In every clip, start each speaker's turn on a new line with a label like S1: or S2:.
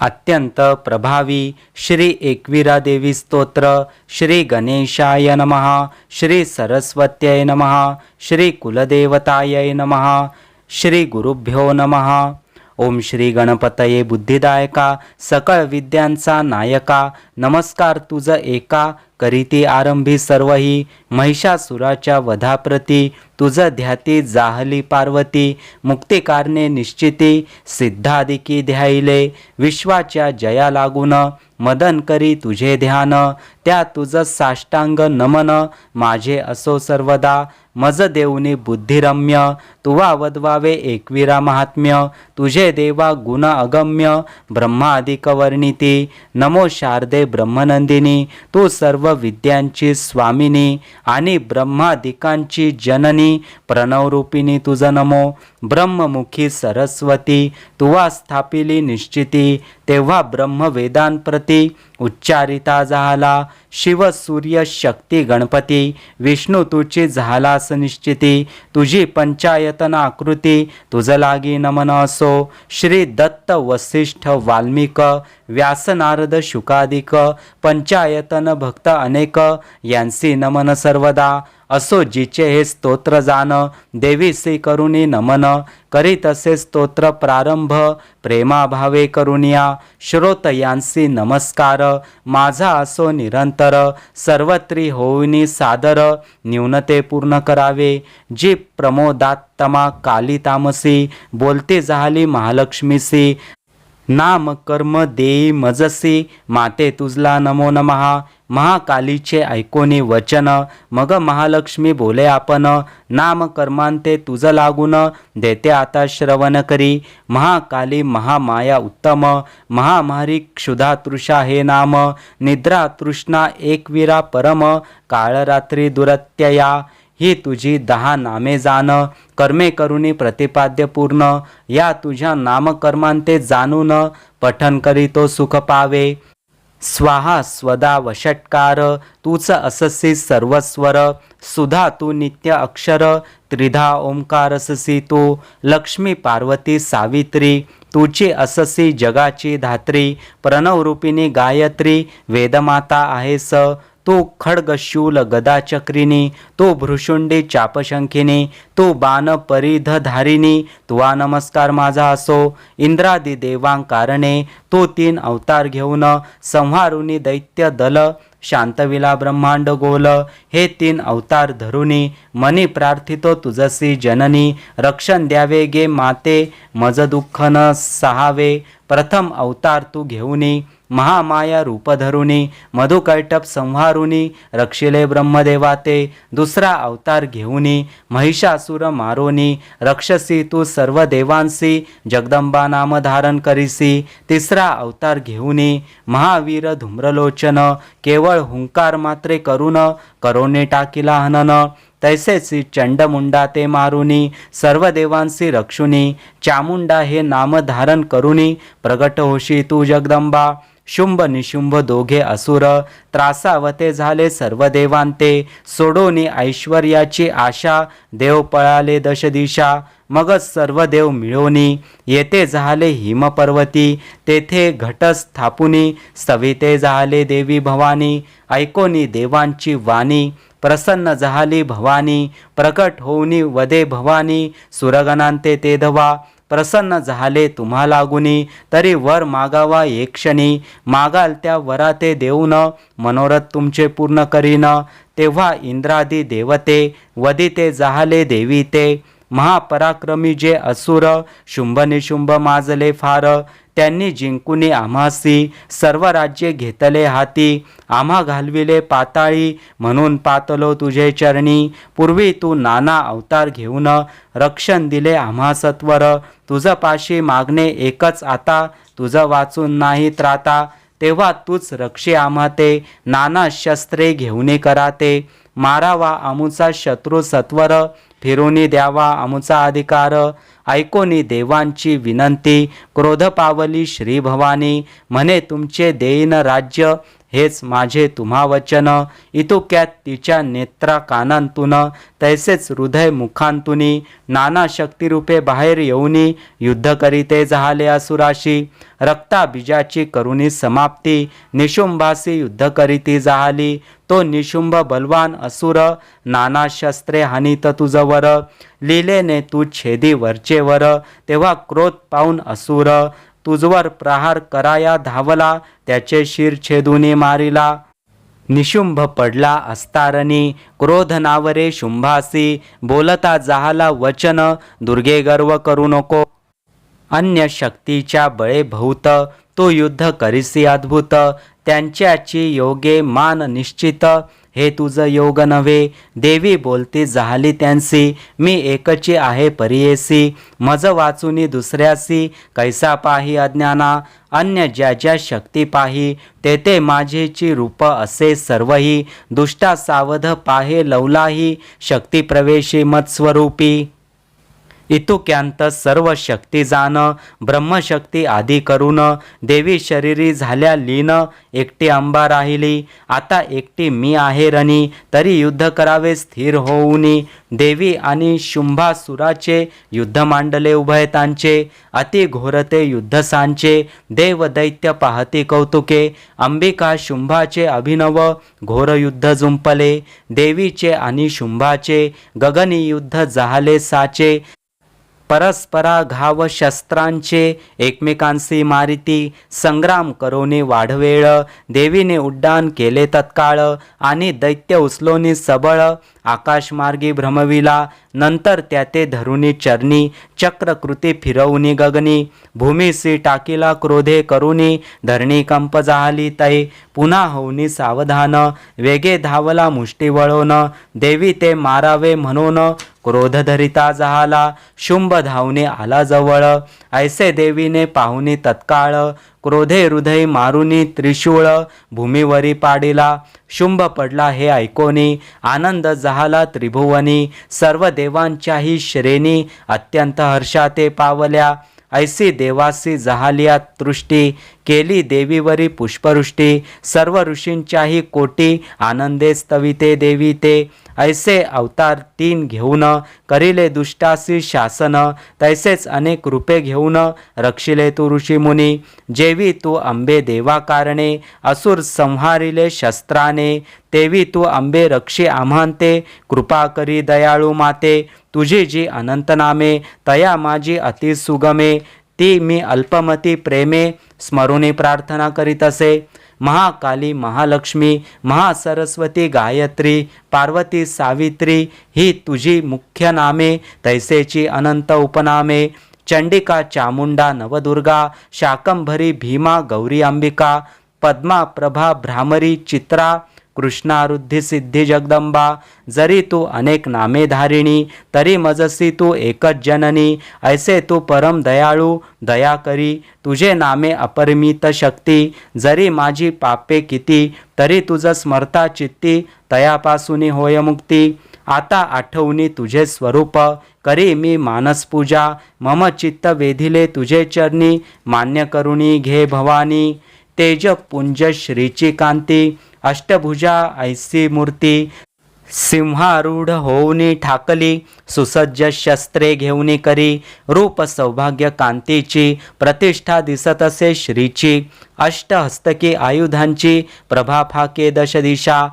S1: अत्यंत प्रभावी श्री एकविरा देवी स्तोत्र श्री गणेशाय नमः श्री सरस्वत्यै नमः श्री कुलदेवताय नमः श्री गुरुभ्यो नमः। ओम श्री गणपतये बुद्धिदायका सकळ विद्यांचा नायका नमस्कार तुझ एका करीती आरंभी सर्वही महिषासुराच्या वधाप्रती तुझ ध्याती जाहली पार्वती मुक्तिकारणे निश्चिती सिद्धादिकी ध्याईले विश्वाच्या जया लागून मदन करी तुझे ध्यान त्या तुझं साष्टांग नमन. माझे असो सर्वदा मज देऊनी बुद्धिरम्य. तुवा वदवावे एकविरा महात्म्य. तुझे देवा गुण अगम्य ब्रह्मादिकवर्णिती नमो शारदे ब्रह्मनंदिनी. तू सर्व विद्यांची स्वामिनी आणि ब्रह्मादिकांची जननी. प्रणवरूपिणी तुझ नमो. ब्रह्ममुखी सरस्वती. तुवा स्थापिली निश्चिती. तेव्हा ब्रह्मवेदांप्रती उच्चारिता झाला. शिव सूर्य शक्ती गणपती विष्णू तुझी झाला निश्चिती तुझी पंचायतन आकृती तुझ लागी नमन असो. श्री दत्त वसिष्ठ वाल्मिक व्यासनारद शुकादिक पंचायतन भक्त अनेक यांसी नमन सर्वदा. असो जिचे हे स्तोत्र जाण देवीसी करुणी नमन. करी तसे स्तोत्र प्रारंभ प्रेमाभावे करुणिया श्रोत यांसी नमस्कार माझा असो निरंतर सर्वत्री होईनी सादर न्यूनते पूर्ण करावे. जी प्रमोदात्तमा काली तामसी बोलते झाली महालक्ष्मीसी. नाम कर्म देई मजसी माते तुझला नमो नमहा. महाकालीचे ऐकोनी वचन मग महालक्ष्मी बोले आपण नाम कर्मांते तुझ लागून देते आता श्रवण करी. महाकाली महामाया उत्तम महामारी क्षुधा तृषा हे नाम निद्रा तृष्णा एकवीरा परम काळरात्री दुरत्यया ही तुझी दहा नामे जाण कर्मे करुणी प्रतिपाद्य पूर्ण या तुझ्या नामकर्मांते जाणून पठन करी तो सुख पावे. स्वाहा स्वदा वषटकार तूच अससी सर्वस्वर सुधा तू नित्य अक्षर त्रिधा ओंकारससी तू लक्ष्मी पार्वती सावित्री तुची अससी जगाची धात्री प्रणवरूपिणी गायत्री वेदमाता आहेस तो खड्गशूल गदाचक्रिनी तो भृशुंडी चापशंखिनी तो बाण परिधधारिणी तुवा नमस्कार माझा असो इंद्रादी देवांकारणे तो तीन अवतार घेऊन संहारुनी दैत्य दल शांतविला ब्रह्मांड गोल हे तीन अवतार धरुनी मनी प्रार्थितो तुझसी जननी रक्षण द्यावे गे माते मज दुःख न सहावे प्रथम अवतार तू घेऊनी महामाया रूपधरुनी मधुकैटप संहारुनी रक्षिले ब्रह्मदेवाते दुसरा अवतार घेऊनी महिषासुर मारोनी रक्षसी तू सर्व देवांसी जगदंबा नाम धारण करीसी तिसरा अवतार घेऊनी महावीर धूम्रलोचन केवळ हुंकार मात्रे करून करोने टाकीला हनन तैसेच चंडमुंडा ते मारुनी सर्व देवांसी रक्षुनी चामुंडा हे नाम धारण करुनी प्रगट होशी तू जगदंबा शुंभ निशुंभ दोघे असुर त्रासावते झाले सर्व देवांते सोडोनी ऐश्वर्याची आशा देव पळाले दशदिशा मगच सर्व देव मिळवणी येथे झाले हिमपर्वती तेथे घट स्थापुनी सविते झाले देवी भवानी ऐकोनी देवांची वाणी प्रसन्न झाली भवानी प्रकट होऊनी वदे भवानी सुरगणांते ते धवा. प्रसन्न झाले तुम्हा लागुनी तरी वर मागावा एक क्षणी. मागाल त्या वराते देऊन मनोरथ तुमचे पूर्ण करीन. तेव्हा इंद्रादी देवते वदिते जाहले देवी ते महापराक्रमी जे असुर शुंभ निशुंभ माजले फार त्यांनी जिंकुनी आम्हासी सर्व राज्ये घेतले हाती. आम्हा घालविले पाताळी म्हणून पातलो तुझे चरणी. पूर्वी तू नाना अवतार घेऊन रक्षण दिले आम्हा सत्वर. पाशी मागणे एकच आता तुझं वाचून नाही त्राता. तेव्हा तूच रक्षे आम्हा ते नाना शस्त्रे घेऊन कराते. मारावा आमुचा शत्रू सत्वर. फिरूनी द्यावा आमचा अधिकार. ऐकोनी देवांची विनंती. क्रोध पावली श्री भवानी. म्हणे तुमचे देईन राज्य. हेच माझे तुम्हा वचन इतुक्यात तिच्या नेत्रा कानांतून तैसेच हृदय मुखांतुनी नाना शक्तिरूपे बाहेर येऊनी युद्ध करीते झाले असुराशी रक्ता बीजाची करुणी समाप्ती निशुंभासी युद्ध करीती जाहाली. तो निशुंभ बलवान असुर नाना शस्त्रे हानित तुझवर. लिलेने तू छेदी वरचे वर तेव्हा क्रोध पाहून असुर तुझवर प्रहार कराया धावला त्याचे शिर छेदुनी मारिला. निशुंभ पडला अस्तारणी क्रोध नावरे शुंभासी बोलता जाहाला वचन दुर्गे गर्व करू नको. अन्य शक्तीच्या बळे भूत तो युद्ध करिसी अद्भुत त्यांच्याची योगे मान निश्चित हे तुझं योग नव्हे. देवी बोलती झाली त्यांसी. मी एकची आहे परियेसी. मज वाचुनी दुसऱ्यासी. कैसा पाही अज्ञाना? अन्य ज्या ज्या शक्ती पाही ते ते माझेची रूप असे सर्वही. दुष्टा सावध पाहे लवलाही. शक्ती प्रवेशी मत्स्वरूपी. इतुक्यांत सर्व शक्ती जाण ब्रह्मशक्ती आदी करून देवी शरीरी झाल्या लीन एकटी अंबा राहिली. आता एकटी मी आहे रणी तरी युद्ध करावे स्थिर होऊनी. देवी आणि शुंभासुराचे युद्ध मांडले उभयतांचे अति घोरते युद्ध सांचे देव दैत्य पाहती कौतुके. अंबिका शुंभाचे अभिनव घोर युद्ध जुंपले. देवीचे आणि शुंभाचे गगनी युद्ध जाहले साचे. परस्परा घाव शस्त्रांचे एकमेकांशी मारिती संग्राम करोने वाढवेळ देवीने उड्डाण केले तत्काळ आणि दैत्य उचलोनी सबळ आकाशमार्गी भ्रमविला नंतर त्या ते धरुणी चरणी चक्रकृती फिरवूनी गगनी भूमीसी टाकीला क्रोधे करुनी धरणी कंप जाहली तै पुन्हा होऊनी सावधान. वेगे धावला मुष्टी वळवून देवी ते मारावे म्हणून. क्रोध धरिता जहाला. शुंभ धावणे आला जवळ. ऐसे देवीने पाहुनी तत्काळ. क्रोधे हृदय मारुनी त्रिशूळ. भूमीवरी पाडिला. शुंभ पडला हे ऐकोनी. आनंद जहाला त्रिभुवनी. सर्व देवांच्याही श्रेणी अत्यंत हर्षाते पावल्या. ऐसी देवासी जहालिया तृष्टी. केली देवीवरी पुष्पवृष्टी सर्व ऋषींच्याही कोटी आनंदे स्तविते देवी ते ऐसे अवतार तीन घेऊन करिले दुष्टासी शासन तैसेच अनेक रूपे घेऊन रक्षिले तू ऋषीमुनी जेवी तू अंबे देवा कारणे असुर संहारिले शस्त्राने. तेवी तू अंबे रक्षी आम्हांते कृपा करी दयाळू माते. तुझी जी अनंतनामे तया माझी अति सुगमे. ती मी अल्पमती प्रेमे स्मरुणी प्रार्थना करीत असे. महाकाली महालक्ष्मी महासरस्वती गायत्री पार्वती सावित्री ही तुझी मुख्य नामे तैसेची अनंत उपनामे चंडिका चामुंडा नवदुर्गा शाकंभरी भीमा गौरी अंबिका पद्मा प्रभा भ्रामरी चित्रा कृष्णारुद्धी सिद्धी जगदंबा जरी तू अनेक नामे धारिणी तरी मजसी तू एकच जननी ऐसे तू परम दयाळू दया करी तुझे नामे अपरिमित शक्ती जरी माझी पापे किती तरी तुझं स्मरता चित्ती तयापासून होय मुक्ती आता आठवणी तुझे स्वरूप करी मी मानसपूजा मम चित्त वेधिले तुझे चरणी मान्य करुणी घे भवानी. तेज पुंज श्रीची कांती अष्टभुजा ऐसी मूर्ती सिंहारूढ होऊनी ठाकली सुसज्ज शस्त्रे घेऊने करी रूप सौभाग्य कांतीची प्रतिष्ठा दिसत असे श्रीची अष्टहस्तकी आयुधांची प्रभा फाके दश दिशा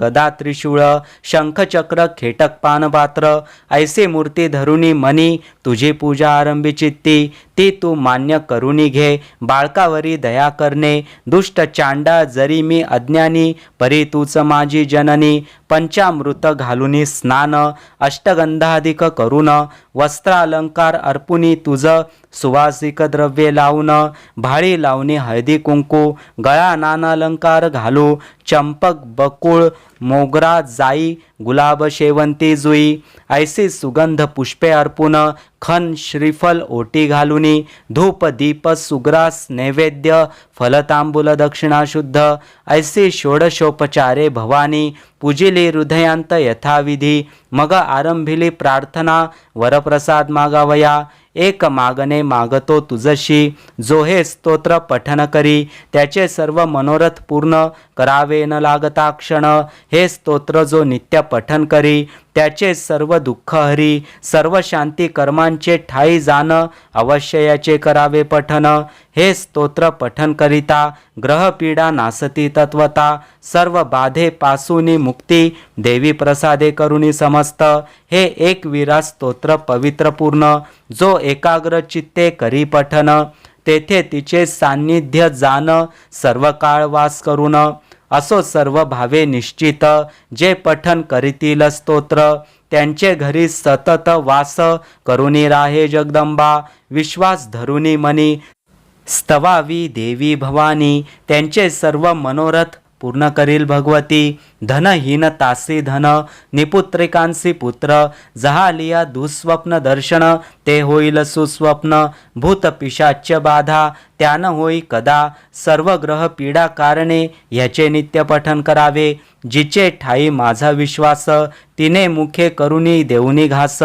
S1: गदा त्रिशूळ शंखचक्र खेटक पानपात्र ऐसे मूर्ती धरुणी मनी तुझी पूजा आरंभी चित्ती ती तू मान्य करुणी घे बाळकावरी दया करणे दुष्ट चांडा जरी मी अज्ञानी परी तूच माझी जननी पंचामृत घालून स्नान अष्टगंधाधिक करून वस्त्रालंकार अर्पुनी तुझ सुवासिक द्रव्ये लावून भाळी लावणी हळदी कुंकू गळा नानालंकार घालू चंपक बकुळ मोगरा जाई गुलाब शेवंती जुई. ऐसी सुगंध पुष्पे अर्पून खन श्रीफल ओटी घालुनी धूप दीप सुग्रास नैवेद्य फलतांबूल दक्षिणाशुद्ध ऐसी षोडशोपचारे भवानी पूजिली हृदयांत यथाविधी मग आरंभिली प्रार्थना वरप्रसाद मागावया. एक मागणे मागतो तुझशी. जो हे स्तोत्र पठन करी. त्याचे सर्व मनोरथ पूर्ण करावे न लागता क्षण. हे स्तोत्र जो नित्य पठन करी. त्याचे सर्व दुःख हरी सर्व शांती कर्मांचे ठाई जाण अवश्य याचे करावे पठन. हे स्तोत्र पठन करिता ग्रहपीडा नासती तत्वता सर्व बाधे पासूनी मुक्ती देवी प्रसादे करुणी समस्त. हे एक वीरा स्तोत्र पवित्र पूर्ण जो एकाग्र चित्ते करी पठन. तेथे तिचे सान्निध्य जाण सर्व काळ वास करून असो सर्व भावे निश्चित जे पठन करीतील स्तोत्र त्यांचे घरी सतत वास करुणी राहे जगदंबा विश्वास धरुनी मनी स्तवावी देवी भवानी त्यांचे सर्व मनोरथ पूर्ण करील भगवती धनहीन तासी धन निपुत्रिकांसी पुत्र जहालिया दुःस्वप्न दर्शन ते होईल सुस्वप्न भूत पिशाच्य बाधा त्यान होई कदा सर्व ग्रह पीडा कारणे ह्याचे नित्य पठन करावे. जिचे ठाई माझा विश्वास तिने मुखे करुणी देऊनी घास.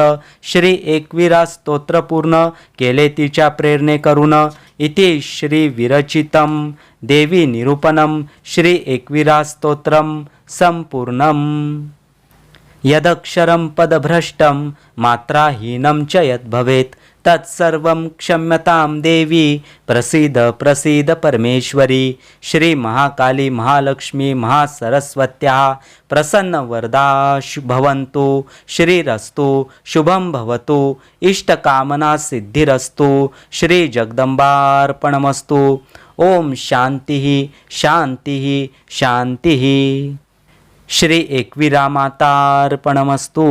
S1: श्री एकविरा स्तोत्रपूर्ण केले तिच्या प्रेरणे करून इति श्री विरचितम देवी निरूपणम श्री एकविरा स्तोत्रम संपूर्णम. यदक्षरं पदभ्रष्टं मात्राहीनं च यद्भवेत्. तत्सर्वं क्षम्यतां देवी। प्रसीद प्रसीद परमेश्वरी। श्रीमहाकाली महालक्ष्मी महासरस्वत्या। प्रसन्नवरदा शु- भवन्तु श्रीरस्तु शुभं भवतु। इष्टकामना सिद्धिरस्तु। श्रीजगदम्बार्पणमस्तु ओम शान्तिः शान्तिः शान्तिः श्री एकविरा मातार्पणमस्तु